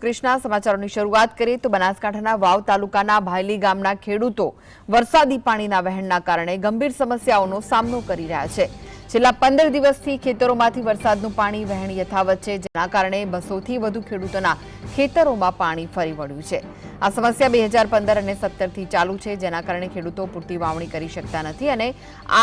કૃષ્ણા, સમાચારોની શરૂઆત કરીએ તો બનાસકાંઠાના વાવ તાલુકાના ભાયલી ગામના ખેડૂતો વરસાદી પાણીના વહેણના કારણે ગંભીર સમસ્યાઓનો સામનો કરી રહ્યા છે. છેલ્લા પંદર દિવસથી ખેતરોમાંથી વરસાદનું પાણી વહેણ યથાવત છે, જેના કારણે બસોથી વધુ ખેડૂતોના ખેતરોમાં પાણી ફરી વળ્યું છે. આ સમસ્યા બે હજાર પંદર અને સત્તરથી ચાલુ છે, જેના કારણે ખેડૂતો પૂરતી વાવણી કરી શકતા નથી અને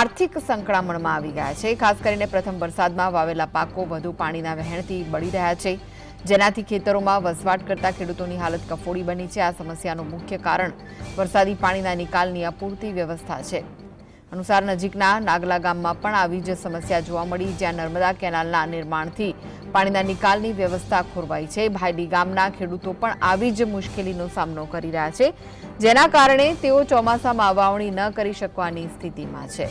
આર્થિક સંકળામણમાં આવી ગયા છે. ખાસ કરીને પ્રથમ વરસાદમાં વાવેલા પાકો વધુ પાણીના વહેણથી બળી રહ્યા છે. જેનાથી ખેતરોમાં વસવાટ કરતા ખેડૂતોની હાલત કફોડી બની છે. આ સમસ્યાનું મુખ્ય કારણ વરસાદી પાણીના નિકાલની અપૂરતી વ્યવસ્થા છે. અનુસાર નજીકના નાગલા ગામમાં પણ આવી જ સમસ્યા જોવા મળી, જ્યાં નર્મદા કેનાલના નિર્માણથી પાણીના નિકાલની વ્યવસ્થા ખોરવાઈ છે. ભાયડી ગામના ખેડૂતો પણ આવી જ મુશ્કેલીનો સામનો કરી રહ્યા છે, જેના કારણે તેઓ ચોમાસામાં વાવણી ન કરી શકવાની સ્થિતિમાં છે.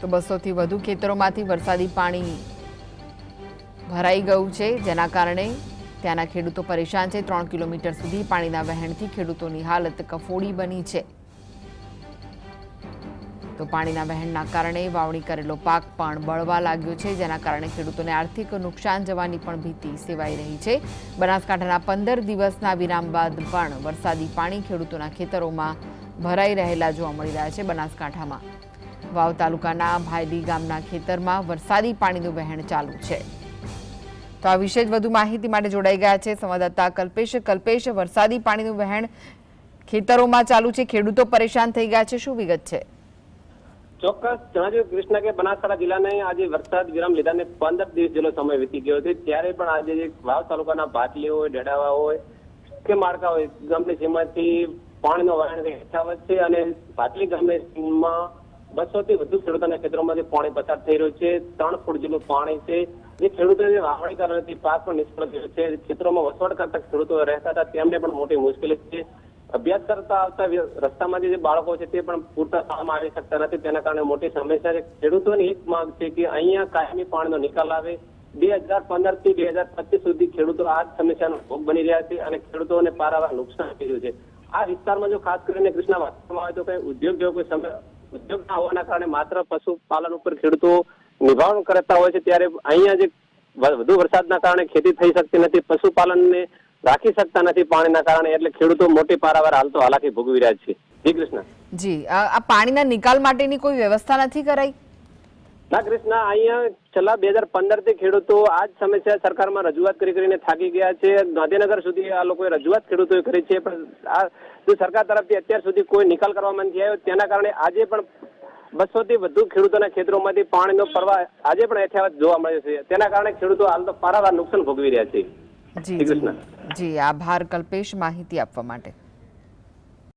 તો બસોથી વધુ ખેતરોમાંથી વરસાદી પાણી ભરાઈ ગયું છે, જેના કારણે ત્યાંના ખેડૂતો પરેશાન છે. ત્રણ કિલોમીટર સુધી પાણીના વહેણથી ખેડૂતોની હાલત કફોડી બની છે. તો પાણીના વહેણના કારણે વાવણી કરેલો પાક પણ બળવા લાગ્યો છે, જેના કારણે ખેડૂતોને આર્થિક નુકસાન જવાની પણ ભીતિ સેવાઈ રહી છે. બનાસકાંઠાના પંદર દિવસના વિરામ બાદ પણ વરસાદી પાણી ખેડૂતોના ખેતરોમાં ભરાઈ રહેલા જોવા મળી રહ્યા છે બનાસકાંઠામાં. વાવ તાલુકાના ભાયલી ગામના ખેતરમાં વરસાદી પાણીનું વહેણ ચાલુ છે. તો આ વિશે જ વધુ માહિતી માટે જોડાઈ ગયા છે સંવાદદાતા કલ્પેશ. કલ્પેશ, વરસાદી પાણીનું વહેણ ખેતરોમાં ચાલુ છે. ખેડૂતો પરેશાન થઈ ગયા છે. શું વિગત છે? ચોક્કસ. જણાવ્યું કૃષ્ણ કે બનાસકાંઠા જિલ્લાને આજે વરસાદ વિરામ લીધાને પંદર દિવસ જેટલો સમય વીતી ગયો છે. ત્યારે પણ આજે વાવ તાલુકાના ભાટલી હોય ડેડાવા હોય કે માળકા હોય, ગામની સીમાથી પાણીનો વહેણ છે અને ભાટલી ગામની સીમમાં બસો વધુ ખેડૂતોના ખેતરોમાંથી પાણી પસાર થઈ રહ્યું છે. ત્રણ ફૂટ જેટલું પાણી છે. જે ખેડૂતોને વાવણી કરવાથી પાક પણ નિષ્ફળ થયો છે. ખેતરોમાં વસવાટ કરતા ખેડૂતો રહેતા હતા. તેમને પણ મોટી મુશ્કેલી છે. અભ્યાસ કરતા આવતા રસ્તામાં જે બાળકો છે તે પણ પૂરતા કામ આવી શકતા નથી. તેના કારણે મોટી સમસ્યા છે. ખેડૂતોની એક માંગ છે કે અહીંયા કાયમી પાણીનો નિકાલ આવે. બે હજાર પંદરથી બે હજાર પચીસ સુધી ખેડૂતો આ સમસ્યાનો ભોગ બની રહ્યા છે અને ખેડૂતોને પારાવાર નુકસાન થયું છે. આ વિસ્તારમાં જો ખાસ કરીને કૃષ્ણા વાત કરવામાં આવે તો કઈ ઉદ્યોગ જેવો કોઈ સમય ઉદ્યોગ હોવાના કારણે માત્ર પશુપાલન ઉપર ખેડૂતો નિભાવણ કરતા હોય છે, ત્યારે અહીંયા જે વધુ વરસાદના કારણે ખેતી થઈ શકતી નથી, પશુપાલનને રાખી શકતા નથી પાણીના કારણે, એટલે ખેડૂતો મોટી પારાવાર હાલ તો હાલાકી ભોગવી રહ્યા છે. જી કૃષ્ણ. જી આ પાણીના નિકાલ માટેની કોઈ વ્યવસ્થા નથી કરાઈ? ના કૃષ્ણ અહીંયા છેલ્લા બે હજાર પંદરથી ખેડૂતો આ જ સમસ્યા સરકારમાં રજૂઆત કરી કરીને થાકી ગયા છે. ગાંધીનગર સુધી આ લોકોએ રજૂઆત ખેડૂતોએ કરી છે પણ આ જો સરકાર તરફથી અત્યાર સુધી કોઈ નિકાલ કરવામાં નથી આવ્યો તેના કારણે આજે પણ બસો થી વધુ ખેડૂતોના ખેતરોમાંથી પાણીનો પ્રવાહ આજે પણ યથાવત જોવા મળે છે. તેના કારણે ખેડૂતો હાલ તો પારાવાર નુકસાન ભોગવી રહ્યા છે. જી કૃષ્ણ. જી. જી આભાર કલ્પેશ માહિતી આપવા માટે.